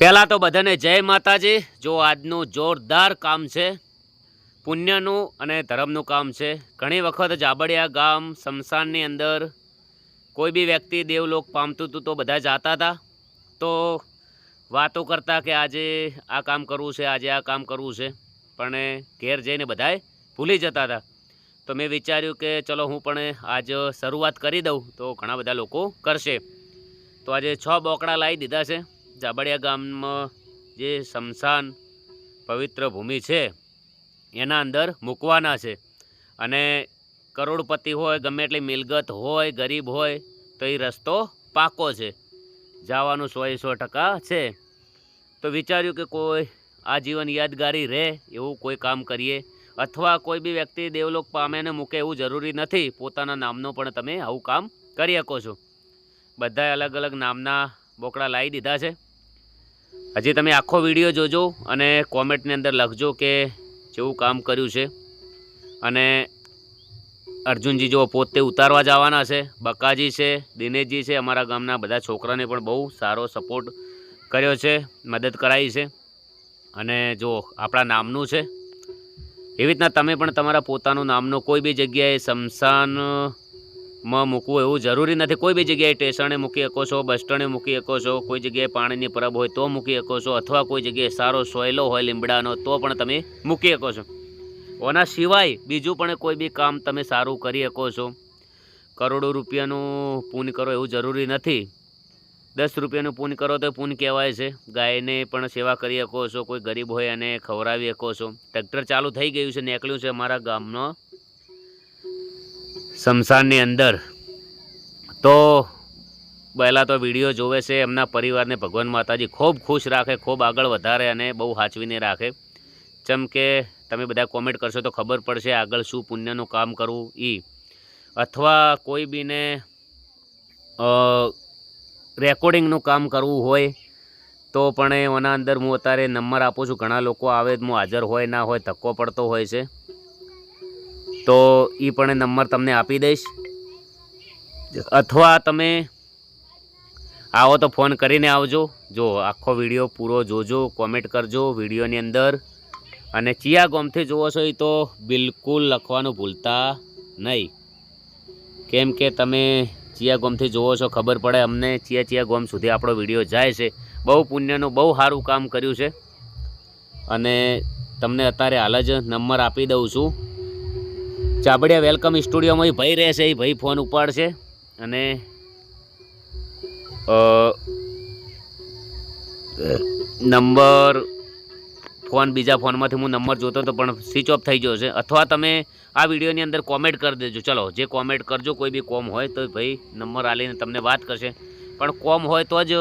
પહેલાં તો બધાને જય માતાજી. જો આજનું જોરદાર કામ છે, પુણ્યનું અને ધર્મનું કામ છે. ઘણી વખત જાબડિયા ગામ, શમશાનની અંદર કોઈ બી વ્યક્તિ દેવલોક પામતું હતું તો બધા જાતા હતા. તો વાતો કરતા કે આજે આ કામ કરવું છે, આજે આ કામ કરવું છે. પણ ઘેર જઈને બધાએ ભૂલી જતા હતા. તો મેં વિચાર્યું કે ચલો હું પણ આજ શરૂઆત કરી દઉં. તો ઘણા બધા લોકો કરશે. તો આજે છ બોકડા લાવી દીધા છે. જાબડિયા ગામમાં જે શમશાન પવિત્ર ભૂમિ છે, એના અંદર મૂકવાના છે. અને કરોડપતિ હોય, ગમે એટલી મિલગત હોય, ગરીબ હોય, તો એ રસ્તો પાકો છે. જવાનું સો સો ટકા છે. તો વિચાર્યું કે કોઈ આ જીવન યાદગારી રહે, એવું કોઈ કામ કરીએ. અથવા કોઈ બી વ્યક્તિ દેવલોક પામે ને મૂકે, એવું જરૂરી નથી. પોતાના નામનો પણ તમે આવું કામ કરી શકો છો. બધાએ અલગ અલગ નામના બોકડા લાવી દીધા છે. હજી તમે આખો વીડિયો જોજો અને કોમેન્ટની અંદર લખજો કે જેવું કામ કર્યું છે. અને અર્જુનજી જો પોતે ઉતારવા જવાના છે. બકાજી છે, દિનેશજી છે, અમારા ગામના બધા છોકરાને પણ બહુ સારો સપોર્ટ કર્યો છે, મદદ કરાવી છે. અને જો આપણા નામનું છે. એવી રીતના તમે પણ તમારા પોતાનું નામનું કોઈ બી જગ્યાએ શમશાનમાં મૂકવું એવું જરૂરી નથી. કોઈ બી જગ્યાએ સ્ટેશને મૂકી શકો છો, બસ સ્ટેન્ડે મૂકી શકો છો, કોઈ જગ્યાએ પાણીની પરબ હોય તો મૂકી શકો છો, અથવા કોઈ જગ્યાએ સારો સોયલો હોય, લીમડાનો, તો પણ તમે મૂકી શકો છો. ઓના સિવાય બીજું પણ કોઈ બી કામ તમે સારું કરી શકો છો. કરોડો રૂપિયાનું પૂન કરો એવું જરૂરી નથી. દસ રૂપિયાનું પૂન કરો તો પૂન કહેવાય છે. ગાયને પણ સેવા કરી શકો છો, કોઈ ગરીબ હોય અને ખવડાવી શકો છો. ટ્રેક્ટર ચાલુ થઈ ગયું છે, નીકળ્યું છે અમારા ગામનો. શમશાનની અંદર. તો પહેલાં તો વીડિયો જોવે છે, એમના પરિવારને ભગવાન માતાજી ખૂબ ખુશ રાખે, ખૂબ આગળ વધારે અને બહુ હાચવીને રાખે. જેમ કે તમે બધા કોમેન્ટ કરશો તો ખબર પડશે આગળ શું પુણ્યનું કામ કરવું એ અથવા કોઈ બીને રેકોર્ડિંગનું કામ કરવું હોય, તો પણ એના અંદર હું અત્યારે નંબર આપું છું. ઘણા લોકો આવે, હું હાજર હોય, ના હોય, ધક્કો પડતો હોય છે. તો એ પણ નંબર તમને આપી દઈશ. અથવા તમે આવો તો ફોન કરીને આવજો. જો આખો વીડિયો પૂરો જોજો કોમેન્ટ કરજો વિડીયોની અંદર. અને ચિયા ગોમથી જુઓ છો એ તો બિલકુલ લખવાનું ભૂલતા નહીં. કેમ કે તમે ચિયા ગોમથી જુઓ છો, ખબર પડે અમને ચિયા ચિયા ગોમ સુધી આપણો વીડિયો જાય છે. બહુ પુણ્યનું, બહુ સારું કામ કર્યું છે. અને તમને અત્યારે હાલ જ નંબર આપી દઉં છું. ચાબડિયા વેલકમ સ્ટુડિયોમાં એ ભાઈ રહેશે એ ભાઈ ફોન ઉપાડશે. અને નંબર ફોન બીજા ફોનમાંથી હું નંબર જોતો હતો પણ સ્વિચ ઓફ થઈ ગયો છે. અથવા તમે આ વિડીયોની અંદર કોમેન્ટ કરી દેજો. ચલો, જે કોમેન્ટ કરજો, કોઈ બી કોમ હોય તો ભાઈ નંબર આલીને તમને વાત કરશે. પણ કોમ હોય તો જ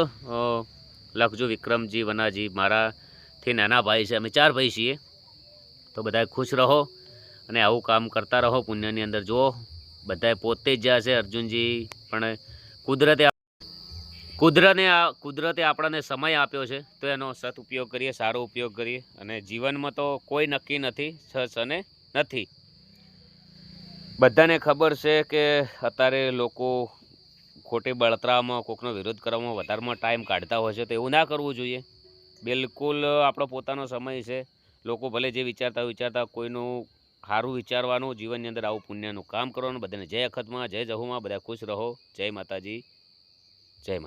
લખજો વિક્રમજી, વનાજી, મારાથી નાના ભાઈ છે. અમે ચાર ભાઈ છીએ. તો બધા ખુશ રહો. અને આવું કામ કરતા રહો પુણ્યની અંદર. જુઓ બધાએ પોતે જ જ્યાં છે અર્જુનજી, પણ કુદરતે કુદરતે આ કુદરતે આપણને સમય આપ્યો છે, તો એનો સદઉપયોગ કરીએ, સારો ઉપયોગ કરીએ. અને જીવનમાં તો કોઈ નક્કી નથી છ અને નથી. બધાને ખબર છે કે અત્યારે લોકો ખોટી બળતરામાં, કોકનો વિરોધ કરવામાં વધારેમાં ટાઈમ કાઢતા હોય છે, તો એવું ના કરવું જોઈએ. બિલકુલ આપણો પોતાનો સમય છે. લોકો ભલે જે વિચારતા વિચારતા કોઈનું સારું વિચારવાનું, જીવનની અંદર આવું પુણ્યનું કામ કરવાનું. બધાને જય અખતમાં, જય જહુમાં, બધા ખુશ રહો. જય માતાજી. જય માતા